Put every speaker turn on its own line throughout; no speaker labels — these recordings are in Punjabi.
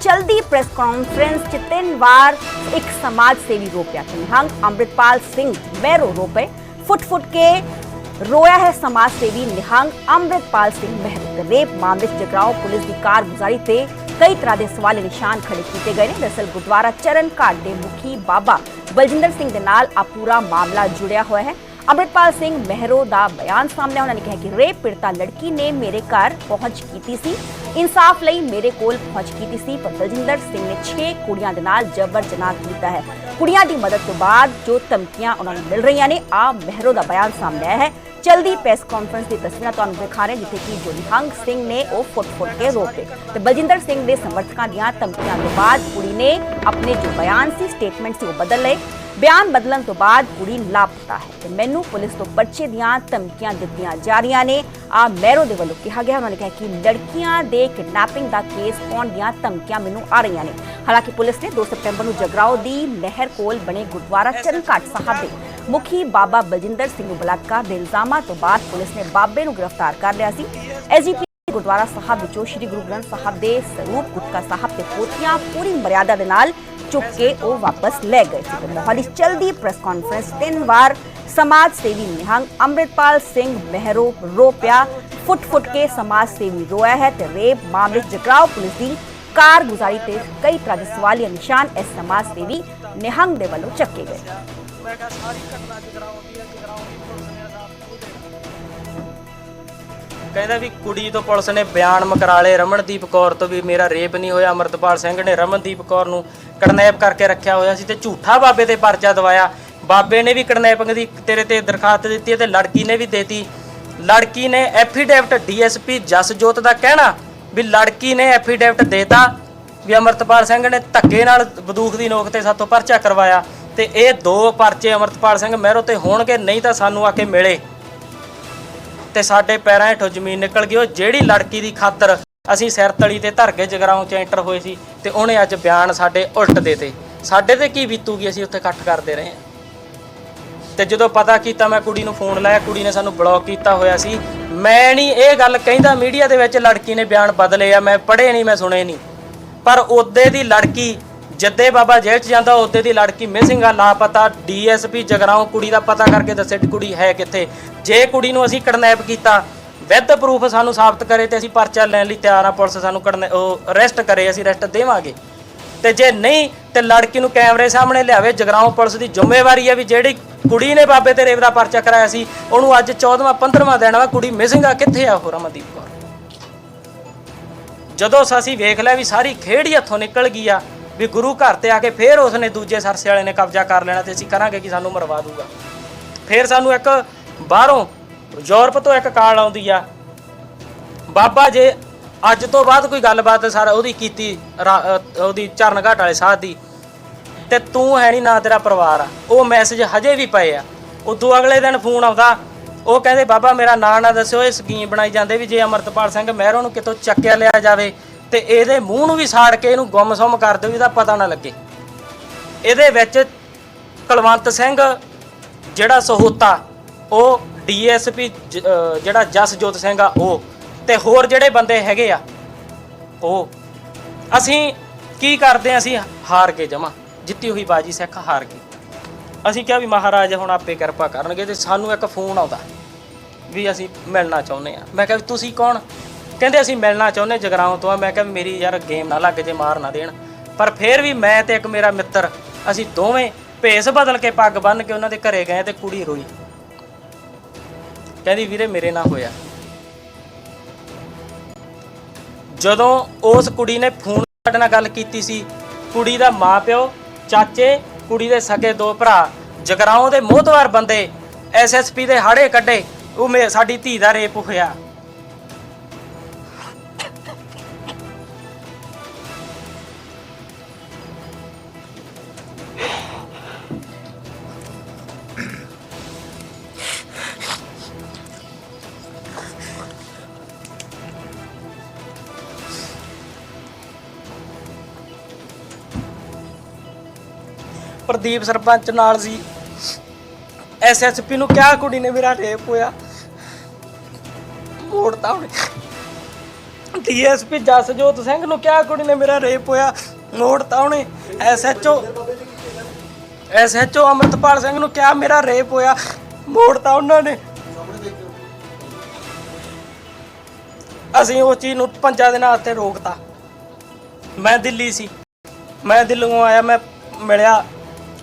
ਚਲਦੀ ਪ੍ਰੈਸ ਕਾਨਫਰੰਸ 'ਚ ਤਿੰਨ ਵਾਰ ਇੱਕ ਸਮਾਜ ਸੇਵੀ ਰੋਪਿਆ ਤੇ ਨਿਹੰਗ ਅੰਮ੍ਰਿਤਪਾਲ ਸਿੰਘ ਮਹਿਰੋ ਰੋਪੇ ਫੁੱਟ ਫੁੱਟ ਕੇ ਰੋਇਆ ਹੈ ਸਮਾਜ ਸੇਵੀ ਨਿਹੰਗ ਅੰਮ੍ਰਿਤਪਾਲ ਸਿੰਘ ਮਹਿਰੋ ਤੇ ਰੇਪ ਮਾਮਲੇ 'ਚ ਜਗਰਾਓ ਪੁਲਿਸ ਦੀ ਕਾਰਗੁਜ਼ਾਰੀ ਤੇ ਕਈ ਤਰ੍ਹਾਂ ਦੇ ਸਵਾਲ ਨਿਸ਼ਾਨ ਖੜੇ ਕੀਤੇ ਗਏ ਨੇ। ਦਰਅਸਲ ਗੁਰਦੁਆਰਾ ਚਰਨ ਘਾਟ ਦੇ ਮੁਖੀ ਬਾਬਾ ਬਲਜਿੰਦਰ ਸਿੰਘ ਦੇ ਨਾਲ ਆ ਪੂਰਾ ਮਾਮਲਾ ਜੁੜਿਆ ਹੋਇਆ ਹੈ। ਅੰਮ੍ਰਿਤਪਾਲ ਸਿੰਘ ਮਹਿਰੋ ਦਾ ਬਿਆਨ ਸਾਹਮਣੇ ਉਹਨਾਂ ਨੇ ਕਿਹਾ ਕਿ ਰੇਪ ਪੀੜਤਾ ਲੜਕੀ ਨੇ ਮੇਰੇ ਘਰ ਪਹੁੰਚ ਕੀਤੀ ਸੀ। ਇਨਸਾਫ ਲਈ ਮੇਰੇ ਕੋਲ ਪਹੁੰਚ ਕੀਤੀ ਸੀ, ਪਰ ਬਲਜਿੰਦਰ ਸਿੰਘ ਨੇ 6 ਕੁੜੀਆਂ ਦੇ ਨਾਲ ਜਬਰ ਜਨਾਹ ਕੀਤਾ ਹੈ। ਕੁੜੀਆਂ ਦੀ ਮਦਦ ਤੋਂ ਬਾਅਦ ਜੋ ਧਮਕੀਆਂ ਉਹਨਾਂ ਨੂੰ ਮਿਲ ਰਹੀਆਂ ਨੇ ਆ ਮਹਿਰੋ ਦਾ ਬਿਆਨ ਸਾਹਮਣੇ ਆਇਆ ਹੈ। ਜਲਦੀ ਪ੍ਰੈਸ ਕਾਨਫਰੰਸ ਦੀ ਤਸਵੀਰਾਂ ਤੁਹਾਨੂੰ ਦਿਖਾ ਰਹੇ ਜਿੱਥੇ ਕਿ ਜੋ ਸਿੰਘ ਨੇ ਉਹ ਫੁੱਟ ਫੁੱਟ ਕੇ ਰੋਪੇ ਤੇ ਬਲਜਿੰਦਰ ਸਿੰਘ ਦੇ ਸਮਰਥਕਾਂ ਦੀਆਂ ਧਮਕੀਆਂ ਤੋਂ ਬਾਅਦ ਕੁੜੀ ਨੇ ਆਪਣੇ ਜੋ ਬਿਆਨ ਸੀ ਸਟੇਟਮੈਂਟ ਸੀ, ਉਹ ਬਦਲ ਲਏ। ਬਿਆਨ ਬਦਲਣ ਤੋਂ ਬਾਅਦ ਕੁੜੀ ਲਾਪਤਾ ਹੈ। ਤੇ ਮੈਨੂੰ ਪੁਲਿਸ ਤੋਂ ਪਰਚੇ ਦੀਆਂ ਧਮਕੀਆਂ ਦਿੱਤੀਆਂ ਜਾ ਰਹੀਆਂ ਨੇ। ਆ ਮੈਰੋ ਦੇ ਵੱਲੋਂ ਕਿਹਾ ਗਿਆ, ਉਹਨਾਂ ਨੇ ਕਿਹਾ ਕਿ ਲੜਕੀਆਂ ਦੇ ਕਿਡਨੈਪਿੰਗ ਦਾ ਕੇਸ ਪਾਉਣ ਦੀਆਂ ਧਮਕੀਆਂ ਮੈਨੂੰ ਆ ਰਹੀਆਂ ਨੇ। ਹਾਲਾਂਕਿ ਪੁਲਿਸ ਨੇ 2 ਸਤੰਬਰ ਨੂੰ ਜਗਰਾਓ ਦੀ ਨਹਿਰ ਕੋਲ ਬਣੇ ਗੁਰਦੁਆਰਾ ਚਰਨ ਘਾਟ ਸਾਹਿਬ ਦੇ ਮੁਖੀ ਬਾਬਾ ਬਲਜਿੰਦਰ ਸਿੰਘ ਨੂੰ ਬਲਾਤਕਾਰ ਦੇ ਇਲਜ਼ਾਮਾਂ ਤੋਂ ਬਾਅਦ ਪੁਲਿਸ ਨੇ ਬਾਬੇ ਨੂੰ ਗ੍ਰਿਫਤਾਰ ਕਰ ਲਿਆ ਸੀ। ਐਸਜੀਪੀ ਗੁਰਦੁਆਰਾ ਸਾਹਿਬ ਵਿੱਚੋਂ ਸ੍ਰੀ ਗੁਰੂ ਗ੍ਰੰਥ ਸਾਹਿਬ ਦੇ ਸਰੂਪ ਗੁਟਕਾ ਸਾਹਿਬ ਤੇ ਪੋਥੀਆਂ ਪੂਰੀ ਮਰਿਆਦਾ ਦੇ ਨਾਲ ਚੁੱਕ ਕੇ ਉਹ ਵਾਪਸ ਲੈ ਗਏ ਸੀ। ਮੋਹਾਲੀ ਚਲਦੀ ਪ੍ਰੈਸ ਕਾਨਫਰੰਸ ਤਿੰਨ ਵਾਰ ਸਮਾਜ ਸੇਵੀ ਨਿਹੰਗ ਅੰਮ੍ਰਿਤਪਾਲ ਸਿੰਘ ਮਹਿਰੋ ਰੋਪਿਆ ਫੁੱਟ ਫੁੱਟ ਕੇ ਸਮਾਜ ਸੇਵੀ ਰੋਇਆ ਹੈ ਤੇ ਰੇਪ ਮਾਮਲੇ ਜਗਰਾਓ ਪੁਲਿਸ ਦੀ ਕਾਰਗੁਜ਼ਾਰੀ ਤੇ ਕਈ ਤਰ੍ਹਾਂ ਦੇ ਸਵਾਲੀਆ ਨਿਸ਼ਾਨ ਇਸ ਸਮਾਜ ਸੇਵੀ ਨਿਹੰਗ ਦੇ ਵੱਲੋਂ ਚੱਕੇ ਗਏ।
ਮੈਂ ਕਿਹਾ ਸਾਰੀ ਘਟਨਾ ਜਗਰਾਉਂ ਦੀ ਹੈ ਜਗਰਾਉਂ ਦੀ ਪੁਲਿਸ ਨੇ ਰਾਤ ਕਹਿੰਦਾ ਵੀ ਕੁੜੀ ਤੋਂ ਪੁਲਿਸ ਨੇ ਬਿਆਨ ਮਕਰਾਲੇ ਰਮਨਦੀਪ ਕੌਰ ਤੋਂ ਵੀ ਮੇਰਾ ਰੇਪ ਨਹੀਂ ਹੋਇਆ। ਅਮਰਤਪਾਲ ਸਿੰਘ ਨੇ ਰਮਨਦੀਪ ਕੌਰ ਨੂੰ ਕਿਡਨੈਪ ਕਰਕੇ ਰੱਖਿਆ ਹੋਇਆ ਸੀ ਤੇ ਝੂਠਾ ਬਾਬੇ ਤੇ ਪਰਚਾ ਦਵਾਇਆ। ਬਾਬੇ ਨੇ ਵੀ ਕਿਡਨੈਪਿੰਗ ਦੀ ਤੇਰੇ ਤੇ ਦਰਖਾਸਤ ਦਿੱਤੀ ਹੈ ਤੇ ਲੜਕੀ ਨੇ ਵੀ ਦੇਤੀ। ਲੜਕੀ ਨੇ ਐਫੀਡੇਵਿਟ ਡੀਐਸਪੀ ਜਸਜੋਤ ਦਾ ਕਹਿਣਾ ਵੀ ਲੜਕੀ ਨੇ ਐਫੀਡੇਵਿਟ ਦੇਤਾ ਵੀ ਅਮਰਤਪਾਲ ਸਿੰਘ ਨੇ ਧੱਕੇ ਨਾਲ ਬੰਦੂਕ ਦੀ ਨੋਕ ਤੇ ਸਾਤੋਂ ਪਰਚਾ ਕਰਵਾਇਆ। ਤੇ ਇਹ ਦੋ ਪਰਚੇ ਅਮਰਤਪਾਲ ਸਿੰਘ ਮਹਿਰੋ ਤੇ ਹੋਣਗੇ, ਨਹੀਂ ਤਾਂ ਸਾਨੂੰ ਆ ਕੇ ਮਿਲੇ। ਤੇ ਸਾਡੇ ਪੈਰਾਂ ਹੇਠੋਂ ਜ਼ਮੀਨ ਨਿਕਲ ਗਈ, ਉਹ ਜਿਹੜੀ ਲੜਕੀ ਦੀ ਖਾਤਰ ਅਸੀਂ ਸਿਰ ਤਲੀ ਤੇ ਧਰ ਕੇ ਜਗਰਾਉਂ ਚ ਐਂਟਰ ਹੋਏ ਸੀ ਤੇ ਉਹਨੇ ਅੱਜ ਬਿਆਨ ਸਾਡੇ ਉਲਟ ਦੇਤੇ ਸਾਡੇ ਤੇ ਕੀ ਬੀਤੂਗੀ, ਅਸੀਂ ਉੱਥੇ ਇਕੱਠ ਕਰਦੇ ਰਹੇ ਹਾਂ। ਤੇ ਜਦੋਂ ਪਤਾ ਕੀਤਾ ਮੈਂ ਕੁੜੀ ਨੂੰ ਫੋਨ ਲਾਇਆ, ਕੁੜੀ ਨੇ ਸਾਨੂੰ ਬਲੌਕ ਕੀਤਾ ਹੋਇਆ ਸੀ। ਮੈਂ ਨਹੀਂ ਇਹ ਗੱਲ ਕਹਿੰਦਾ, ਮੀਡੀਆ ਦੇ ਵਿੱਚ ਲੜਕੀ ਨੇ ਬਿਆਨ ਬਦਲੇ ਆ, ਮੈਂ ਪੜ੍ਹੇ ਨਹੀਂ, ਮੈਂ ਸੁਣੇ ਨਹੀਂ। ਪਰ ਉਹਦੇ ਦੀ ਲੜਕੀ ਜੱਦੇ ਬਾਬਾ ਜੇਲ੍ਹ 'ਚ ਜਾਂਦਾ, ਉਹਦੇ ਦੀ ਲੜਕੀ ਮਿਸਿੰਗ ਆ, ਲਾਪਤਾ ਡੀਐਸਪੀ ਜਗਰਾਉਂ, ਕੁੜੀ ਦਾ ਪਤਾ ਕਰਕੇ ਦੱਸੇ ਕੁੜੀ ਹੈ ਕਿੱਥੇ। ਜੇ ਕੁੜੀ ਨੂੰ ਅਸੀਂ ਕਿਡਨੈਪ ਕੀਤਾ, ਵਿਦ ਪ੍ਰੂਫ ਸਾਨੂੰ ਸਾਬਤ ਕਰੇ ਤੇ ਅਸੀਂ ਪਰਚਾ ਲੈਣ ਲਈ ਤਿਆਰ ਆ, ਪੁਲਿਸ ਸਾਨੂੰ ਕਿਡਨੈ, ਉਹ ਅਰੈਸਟ ਕਰੇ, ਅਸੀਂ ਅਰੈਸਟ ਦੇਵਾਂਗੇ। ਤੇ ਜੇ ਨਹੀਂ, ਤੇ ਲੜਕੀ ਨੂੰ ਕੈਮਰੇ ਸਾਹਮਣੇ ਲਿਆਵੇ, ਜਗਰਾਉਂ ਪੁਲਿਸ ਦੀ ਜ਼ਿੰਮੇਵਾਰੀ ਹੈ ਵੀ ਜਿਹੜੀ ਕੁੜੀ ਨੇ ਬਾਬੇ ਤੇ ਰੇਪ ਦਾ ਪਰਚਾ ਕਰਾਇਆ ਸੀ, ਉਹਨੂੰ ਅੱਜ 14ਵਾਂ 15ਵਾਂ ਦਿਨ ਵਾ, ਕੁੜੀ ਮਿਸਿੰਗ ਆ, ਕਿੱਥੇ ਆ ਉਹ ਰਮਨਦੀਪ ਕੌਰ? ਜਦੋਂ ਅਸੀਂ ਵੇਖ ਲਿਆ ਵੀ ਸਾਰੀ ਖੇਡ ਹੀ ਹੱਥੋਂ ਨਿਕਲ ਗਈ ਆ ਵੀ ਗੁਰੂ ਘਰ ਤੇ ਆ ਕੇ ਫੇਰ ਉਸਨੇ ਦੂਜੇ ਸਰਸੇ ਵਾਲੇ ਨੇ ਕਬਜ਼ਾ ਕਰ ਲੈਣਾ ਤੇ ਅਸੀਂ ਕਰਾਂਗੇ ਕਿ ਸਾਨੂੰ ਮਰਵਾ ਦੂਗਾ। ਫੇਰ ਸਾਨੂੰ ਇੱਕ ਬਾਹਰੋਂ ਯੂਰਪ ਤੋਂ ਇੱਕ ਕਾਲ ਆਉਂਦੀ ਆ। ਬਾਬਾ ਜੇ ਅੱਜ ਤੋਂ ਬਾਅਦ ਕੋਈ ਗੱਲਬਾਤ ਸਾਰਾ ਉਹਦੀ ਕੀਤੀ ਉਹਦੀ ਚਰਨ ਘਾਟ ਵਾਲੇ ਸਾਧ ਦੀ, ਤੇ ਤੂੰ ਹੈ ਨਹੀਂ ਨਾ ਤੇਰਾ ਪਰਿਵਾਰ ਆ। ਉਹ ਮੈਸੇਜ ਹਜੇ ਵੀ ਪਏ ਆ। ਉਦੋਂ ਅਗਲੇ ਦਿਨ ਫੋਨ ਆਉਂਦਾ, ਉਹ ਕਹਿੰਦੇ, ਬਾਬਾ ਮੇਰਾ ਨਾਂ ਨਾ ਦੱਸਿਓ, ਇਹ ਸਕੀਮ ਬਣਾਈ ਜਾਂਦੇ ਵੀ ਜੇ ਅਮਰਤਪਾਲ ਸਿੰਘ ਮਹਿਰੋਂ ਨੂੰ ਕਿਤੋਂ ਚੱਕਿਆ ਲਿਆ ਜਾਵੇ ਤੇ ਇਹਦੇ ਮੂੰਹ ਨੂੰ ਵੀ ਸਾੜ ਕੇ ਇਹਨੂੰ ਗੁੰਮਸੁੰਮ ਕਰ ਦਿਓ ਇਹਦਾ ਪਤਾ ਨਾ ਲੱਗੇ। ਇਹਦੇ ਵਿੱਚ ਕੁਲਵੰਤ ਸਿੰਘ, ਜਿਹੜਾ ਸਹੋਤਾ, ਉਹ ਡੀਐਸਪੀ ਜਿਹੜਾ ਜਸਜੋਤ ਸਿੰਘ ਆ, ਉਹ ਤੇ ਹੋਰ ਜਿਹੜੇ ਬੰਦੇ ਹੈਗੇ ਆ, ਉਹ। ਅਸੀਂ ਕੀ ਕਰਦੇ ਆ? ਅਸੀਂ ਹਾਰ ਕੇ ਜਮਾ। ਜਿੱਤੀ ਹੋਈ ਬਾਜੀ ਸਿੱਖ ਹਾਰ ਕੇ। ਅਸੀਂ ਕਿਹਾ ਵੀ ਮਹਾਰਾਜ ਹੁਣ ਆਪੇ ਕਿਰਪਾ ਕਰਨਗੇ ਤੇ ਸਾਨੂੰ ਇੱਕ ਫੋਨ ਆਉਂਦਾ ਵੀ ਅਸੀਂ ਮਿਲਣਾ ਚਾਹੁੰਦੇ ਆ। ਮੈਂ ਕਿਹਾ ਵੀ ਤੁਸੀਂ ਕੌਣ? ਕਹਿੰਦੇ ਅਸੀਂ ਮਿਲਣਾ ਚਾਹੁੰਦੇ ਜਗਰਾਉਂ ਤੋਂ ਆ। ਮੈਂ ਕਿਹਾ ਮੇਰੀ ਯਾਰ ਗੇਮ ਨਾ ਲੱਗ ਜੇ, ਮਾਰ ਨਾ ਦੇਣ। ਪਰ ਫਿਰ ਵੀ ਮੈਂ ਤੇ ਇੱਕ ਮੇਰਾ ਮਿੱਤਰ, ਅਸੀਂ ਦੋਵੇਂ ਭੇਸ ਬਦਲ ਕੇ ਪੱਗ ਬੰਨ ਕੇ ਉਹਨਾਂ ਦੇ ਘਰੇ ਗਏ ਤੇ ਕੁੜੀ ਰੋਈ। ਕਹਿੰਦੀ, ਵੀਰੇ, ਮੇਰੇ ਨਾਲ ਹੋਇਆ। ਜਦੋਂ ਉਸ ਕੁੜੀ ਨੇ ਫੋਨ ਸਾਡੇ ਨਾਲ ਗੱਲ ਕੀਤੀ ਸੀ, ਕੁੜੀ ਦਾ ਮਾਪਿਓ, ਚਾਚੇ, ਕੁੜੀ ਦੇ ਸਕੇ ਦੋ ਭਰਾ, ਜਗਰਾਉਂ ਦੇ ਮੋਹਤਵਾਰ ਬੰਦੇ ਐਸਐਸਪੀ ਦੇ ਹਾੜੇ ਕੱਢੇ, ਉਹ ਮੇ- ਸਾਡੀ ਧੀ ਦਾ ਰੇਪ ਹੋਇਆ। ਪ੍ਰਦੀਪ ਸਰਪੰਚ ਨਾਲ ਸੀ। ਐਸਐਸਪੀ ਨੂੰ ਕਿਹਾ ਕੁੜੀ ਨੇ ਮੇਰਾ ਰੇਪ ਹੋਇਆ। ਮੋੜਤਾ ਉਹਨੇ। ਡੀਐਸਪੀ ਜਸਜੋਤ ਸਿੰਘ ਨੂੰ ਕਿਹਾ ਕੁੜੀ ਨੇ ਮੇਰਾ ਰੇਪ ਹੋਇਆ। ਨੋਟ ਉਹਨੇ। ਐਸਐਚਓ ਐਸਐਚਓ ਅਮਰਤਪਾਲ ਸਿੰਘ ਨੂੰ ਕਿਹਾ ਮੇਰਾ ਰੇਪ ਹੋਇਆ। ਮੋੜਤਾ ਉਹਨਾਂ ਨੇ। ਅਸੀਂ ਉਹ ਚੀਜ਼ ਨੂੰ ਪੰਜਾਂ ਦਿਨਾਂ ਵਾਸਤੇ ਰੋਕਤਾ। ਮੈਂ ਦਿੱਲੀ ਸੀ। ਮੈਂ ਦਿੱਲੀੋਂ ਆਇਆ, ਮੈਂ ਮਿਲਿਆ।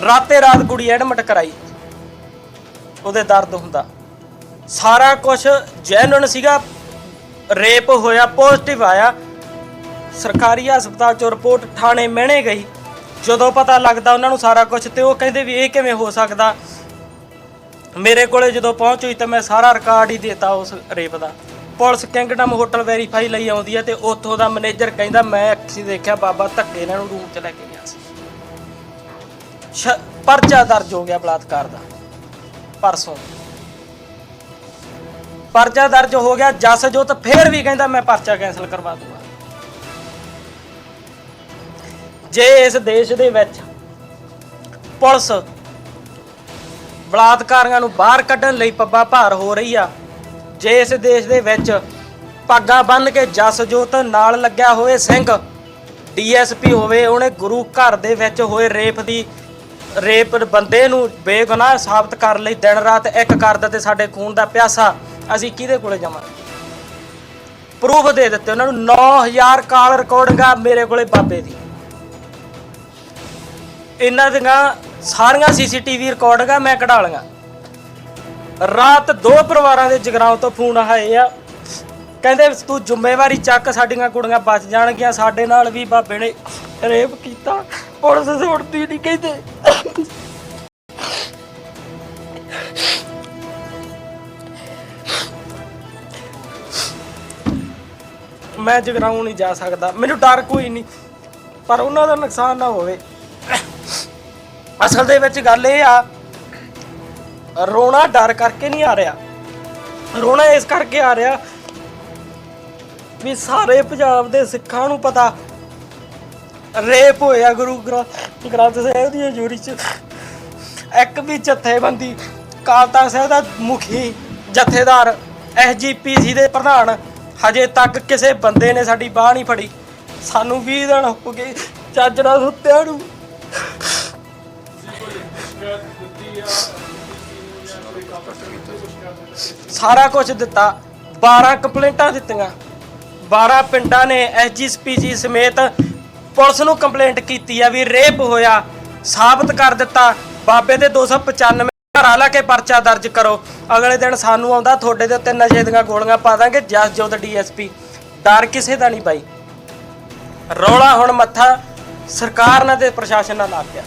ਰਾਤੇ ਰਾਤ ਕੁੜੀ ਐਡਮਿਟ ਕਰਾਈ। ਉਹਦੇ ਦਰਦ ਹੁੰਦਾ। ਸਾਰਾ ਕੁਝ ਜੈਨੂਨ ਸੀਗਾ। ਰੇਪ ਹੋਇਆ ਪੋਜ਼ਿਟਿਵ ਆਇਆ। ਸਰਕਾਰੀ ਹਸਪਤਾਲ ਚੋਂ ਰਿਪੋਰਟ ਥਾਣੇ ਮਹਿਣੇ ਗਈ। ਜਦੋਂ ਪਤਾ ਲੱਗਦਾ ਉਹਨਾਂ ਨੂੰ ਸਾਰਾ ਕੁਝ ਤੇ ਉਹ ਕਹਿੰਦੇ ਵੀ ਇਹ ਕਿਵੇਂ ਹੋ ਸਕਦਾ। ਮੇਰੇ ਕੋਲੇ ਜਦੋਂ ਪਹੁੰਚ ਹੋਈ ਤਾਂ ਮੈਂ ਸਾਰਾ ਰਿਕਾਰਡ ਹੀ ਦੇਤਾ ਉਸ ਰੇਪ ਦਾ। ਪੁਲਿਸ ਕਿੰਗਡਮ ਹੋਟਲ ਵੈਰੀਫਾਈ ਲਈ ਆਉਂਦੀ ਹੈ ਤੇ ਉੱਥੋਂ ਦਾ ਮੈਨੇਜਰ ਕਹਿੰਦਾ, ਮੈਂ ਅੱਖੀ ਦੇਖਿਆ ਬਾਬਾ ਧੱਕੇ ਇਹਨਾਂ ਨੂੰ ਰੂਮ 'ਚ ਲੈ ਕੇ ਸ਼- ਪਰਚਾ ਦਰਜ ਹੋ ਗਿਆ ਬਲਾਤਕਾਰ ਦਾ, ਪਰਸੋਂ। ਪਰਚਾ ਦਰਜ ਹੋ ਗਿਆ, ਜਸਜੋਤ ਫੇਰ ਵੀ ਕਹਿੰਦਾ ਮੈਂ ਪਰਚਾ ਕੈਨਸਲ ਕਰਵਾ ਦੂੰਗਾ। ਜੇ ਇਸ ਦੇਸ਼ ਦੇ ਵਿੱਚ ਪੁਲਿਸ ਬਲਾਤਕਾਰੀਆਂ ਨੂੰ ਬਾਹਰ ਕੱਢਣ ਲਈ ਪੱਬਾ ਭਾਰ ਹੋ ਰਹੀ ਆ, ਜੇ ਇਸ ਦੇਸ਼ ਦੇ ਵਿੱਚ ਪੱਗਾਂ ਬੰਨ ਕੇ ਜਸਜੋਤ ਨਾਲ ਲੱਗਿਆ ਹੋਏ ਸਿੰਘ, ਡੀਐਸਪੀ ਹੋਵੇ, ਉਹਨੇ ਗੁਰੂ ਘਰ ਦੇ ਵਿੱਚ ਹੋਏ ਰੇਪ ਦੀ ਰੇਪ ਬੰਦੇ ਨੂੰ ਬੇਗੁਨਾਹ ਸਾਬਤ ਕਰਨ ਲਈ ਦਿਨ ਰਾਤ ਇੱਕ ਕਰਦਾ ਤੇ ਸਾਡੇ ਖੂਨ ਦਾ ਪਿਆਸਾ, ਅਸੀਂ ਕਿਹਦੇ ਕੋਲੇ ਜਾਵਾਂਗੇ? ਪ੍ਰੂਫ ਦੇ ਦਿੱਤੇ, ਉਹਨਾਂ ਨੂੰ 9000 ਕਾਲ ਰਿਕਾਰਡਿੰਗਾਂ ਮੇਰੇ ਕੋਲੇ ਬਾਬੇ ਦੀ। ਇਹਨਾਂ ਦੀਆਂ ਸਾਰੀਆਂ ਸੀਸੀਟੀਵੀ ਰਿਕਾਰਡਿੰਗਾਂ ਮੈਂ ਕਢਾ ਲਈਆਂ। ਰਾਤ ਦੋ ਪਰਿਵਾਰਾਂ ਦੇ ਜਗਰਾਉਂ ਤੋਂ ਫੋਨ ਆਏ ਆ ਕਹਿੰਦੇ ਤੂੰ ਜ਼ਿੰਮੇਵਾਰੀ ਚੱਕ, ਸਾਡੀਆਂ ਕੁੜੀਆਂ ਬਚ ਜਾਣਗੀਆਂ, ਸਾਡੇ ਨਾਲ ਵੀ ਬਾਬੇ ਨੇ ਰੇਪ ਕੀਤਾ। ਪੁਲਿਸ ਸੁਣਦੀ ਨਹੀਂ ਕਹਿੰਦੇ। ਮੈਂ ਜਗਰਾਉਂ ਨਹੀਂ ਜਾ ਸਕਦਾ। ਮੈਨੂੰ ਡਰ ਕੋਈ ਨਹੀਂ ਪਰ ਉਹਨਾਂ ਦਾ ਨੁਕਸਾਨ ਨਾ ਹੋਵੇ। ਅਸਲ ਦੇ ਵਿੱਚ ਗੱਲ ਇਹ ਆ, ਰੋਣਾ ਡਰ ਕਰਕੇ ਨਹੀਂ ਆ ਰਿਹਾ। ਰੋਣਾ ਇਸ ਕਰਕੇ ਆ ਰਿਹਾ ਵੀ ਸਾਰੇ ਪੰਜਾਬ ਦੇ ਸਿੱਖਾਂ ਨੂੰ ਪਤਾ। ਰੇਪ ਹੋਇਆ ਗੁਰੂ ਗ੍ਰੰਥ ਗ੍ਰੰਥ ਸਾਹਿਬ ਦੀ ਹਜ਼ੂਰੀ ਚ। ਇੱਕ ਵੀ ਜਥੇਬੰਦੀ ਕਾਲ ਤਖਤ ਸਾਹਿਬ ਦਾ ਮੁਖੀ, ਜਥੇਦਾਰ ਐਸਜੀਪੀਸੀ ਦੇ ਪ੍ਰਧਾਨ, ਹਜੇ ਤੱਕ ਕਿਸੇ ਬੰਦੇ ਨੇ ਸਾਡੀ ਬਾਹ ਨਹੀਂ ਫੜੀ। ਸਾਨੂੰ 20 ਦਿਨ ਹੋ ਗਏ ਚਾਜਣਾ ਸੁੱਤਿਆਂ ਨੂੰ। ਸਾਰਾ ਕੁਝ ਦਿੱਤਾ 12 ਕੰਪਲੇਂਟਾਂ ਦਿੱਤੀਆਂ। 12 ਪਿੰਡਾਂ ਨੇ ਐਸਜੀਪੀਜੀ ਸਮੇਤ ਪੁਲਿਸ ਨੂੰ ਕੰਪਲੇਂਟ ਕੀਤੀ ਆ ਵੀ ਰੇਪ ਹੋਇਆ, ਸਾਬਤ ਕਰ ਦਿੱਤਾ। ਬਾਬੇ ਦੇ 295 ਘਰਾਂ ਲਾ ਕੇ ਪਰਚਾ ਦਰਜ ਕਰੋ। ਅਗਲੇ ਦਿਨ ਸਾਨੂੰ ਆਉਂਦਾ, ਤੁਹਾਡੇ ਦੇ ਉੱਤੇ ਨਸ਼ੇ ਦੀਆਂ ਗੋਲੀਆਂ ਪਾ ਦਾਂਗੇ ਜਸ ਜੋਤ ਡੀਐਸਪੀ। ਡਰ ਕਿਸੇ ਦਾ ਨਹੀਂ ਬਾਈ। ਰੌਲਾ ਹੁਣ ਮੱਥਾ ਸਰਕਾਰ ਨਾਲ ਤੇ ਪ੍ਰਸ਼ਾਸਨ ਨਾਲ ਲੱਗ ਗਿਆ।